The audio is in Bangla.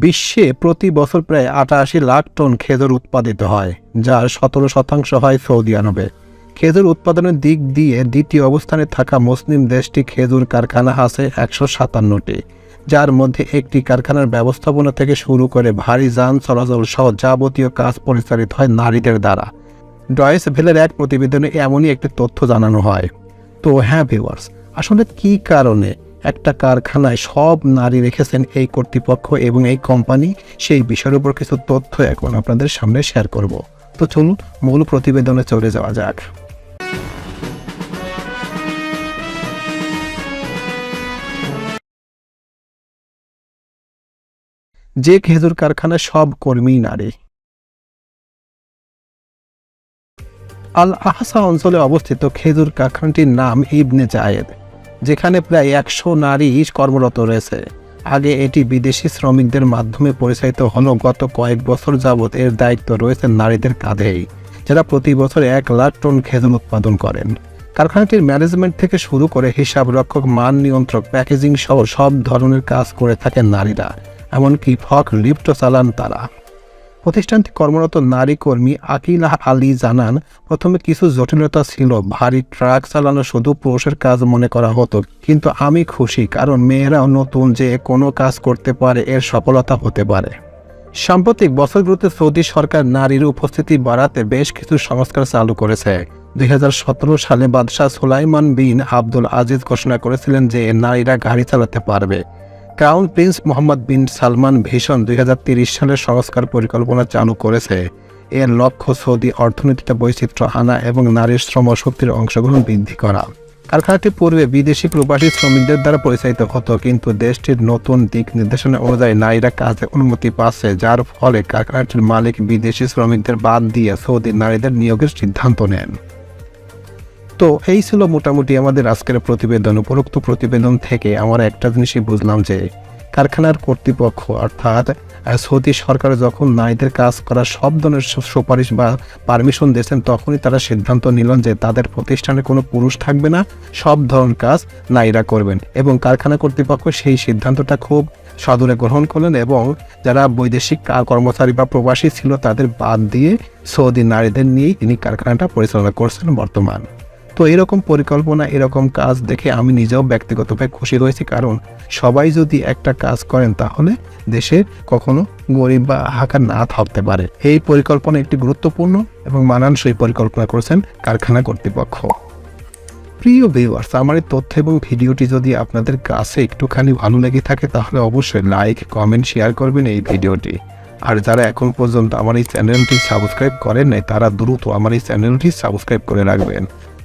বিশ্বে প্রতি বছর প্রায় আটাশি লাখ টন খেজুর উৎপাদিত হয়, যার সতেরো শতাংশ হয় সৌদি আরবে। খেজুর উৎপাদনের দিক দিয়ে দ্বিতীয় অবস্থানে থাকা মুসলিম দেশটি খেজুর কারখানা আছে একশো সাতান্নটি, যার মধ্যে একটি কারখানার ব্যবস্থাপনা থেকে শুরু করে ভারী যান চলাচল সহ যাবতীয় কাজ পরিচালিত হয় নারীদের দ্বারা। ডয়েস ভেলের এক প্রতিবেদনে এমনই একটি তথ্য জানানো হয়। তো হ্যাঁ ভিউয়ার্স, আসলে কি কারণে একটা কারখানায় সব নারী রেখেছেন এই কর্তৃপক্ষ এবং এই কোম্পানি, সেই বিষয়ের উপর কিছু তথ্য এখন আপনাদের সামনে শেয়ার করব। তো চলুন, মূল প্রতিবেদনে চলে যাওয়া যাক। যে খেজুর কারখানায় সব কর্মী নারী। আল আহসা অঞ্চলে অবস্থিত খেজুর কারখানাটির নাম ইবনে জায়েদ। যেখানে প্রায় একশো নারী কর্মরত রয়েছে। আগে এটি বিদেশি শ্রমিকদের মাধ্যমে পরিচালিত হলো। গত কয়েক বছর যাবৎ এর দায়িত্ব রয়েছে নারীদের কাঁধেই, যারা প্রতি বছর এক লাখ টন খেজুর উৎপাদন করেন। কারখানাটির ম্যানেজমেন্ট থেকে শুরু করে হিসাব রক্ষক মান নিয়ন্ত্রক, প্যাকেজিং সহ সব ধরনের কাজ করে থাকেন নারীরা, এমনকি ফক লিফটও চালান তারা। প্রতিষ্ঠানটি কর্মরত নারী কর্মী আকিলা আলী জানান, প্রথমে কিছু জটিলতা ছিল, ভারী ট্রাক চালানো শুধু পুরুষের কাজ মনে করা হতো। কিন্তু আমি খুশি, কারণ মেয়েরাও নতুন যে কোনো কাজ করতে পারে, এর সফলতা হতে পারে। সাম্প্রতিক বছরগুলোতে সৌদি সরকার নারীর উপস্থিতি বাড়াতে বেশ কিছু সংস্কার চালু করেছে। দুই হাজার সতেরো সালে বাদশাহ সুলাইমান বিন আব্দুল আজিজ ঘোষণা করেছিলেন যে নারীরা গাড়ি চালাতে পারবে। Crown prince Mohammed bin Salman ভীষণ দুই সালের সংস্কার পরিকল্পনা চালু করেছে। এর লক্ষ্য সৌদি অর্থনীতিতে বৈচিত্র্য আনা এবং নারীর শ্রম শক্তির অংশগ্রহণ বৃদ্ধি করা। কারখানাটি পূর্বে বিদেশি প্রবাসী শ্রমিকদের দ্বারা পরিচালিত হতো, কিন্তু দেশটির নতুন দিক নির্দেশনা অনুযায়ী নারীরা কাজে অনুমতি পাচ্ছে, যার ফলে কারখানাটির মালিক বিদেশি শ্রমিকদের বাদ দিয়ে সৌদি নারীদের নিয়োগের সিদ্ধান্ত নেন। তো এই ছিল মোটামুটি আমাদের আজকের প্রতিবেদন, উপরোক্ত প্রতিবেদন থেকে আমরা একটা জিনিসই বুঝলাম যে কারখানার কর্তৃপক্ষ অর্থাৎ সৌদি সরকার যখন নারীদের কাজ করার সব ধরনের সুপারিশ বা পারমিশন দিয়েছেন, তখনই তারা সিদ্ধান্ত নিলেন যে তাদের প্রতিষ্ঠানে কোনো পুরুষ থাকবে না, সব ধরনের কাজ নারীরা করবেন। এবং কারখানা কর্তৃপক্ষ সেই সিদ্ধান্তটা খুব সদরে গ্রহণ করলেন এবং যারা বৈদেশিক কর্মচারী বা প্রবাসী ছিল তাদের বাদ দিয়ে সৌদি নারীদের নিয়েই তিনি কারখানাটা পরিচালনা করছেন বর্তমান। তো এরকম পরিকল্পনা, এরকম কাজ দেখে আমি নিজেও ব্যক্তিগতভাবে খুশি রয়েছি। কারণ সবাই যদি একটা কাজ করেন, তাহলে দেশে কখনো গরিব বা হাহাকার না থাকতে পারে। এই পরিকল্পনা একটি গুরুত্বপূর্ণ এবং মানানসই পরিকল্পনা করেছেন কারখানা কর্তৃপক্ষ। প্রিয় ভিউয়ার্স আমার এই তথ্য এবং ভিডিওটি যদি আপনাদের কাছে একটুখানি ভালো লেগে থাকে, তাহলে অবশ্যই লাইক কমেন্ট শেয়ার করবেন এই ভিডিওটি। আর যারা এখন পর্যন্ত আমার এই চ্যানেলটি সাবস্ক্রাইব করেন নাই, তারা দ্রুত আমার এই চ্যানেলটি সাবস্ক্রাইব করে রাখবেন।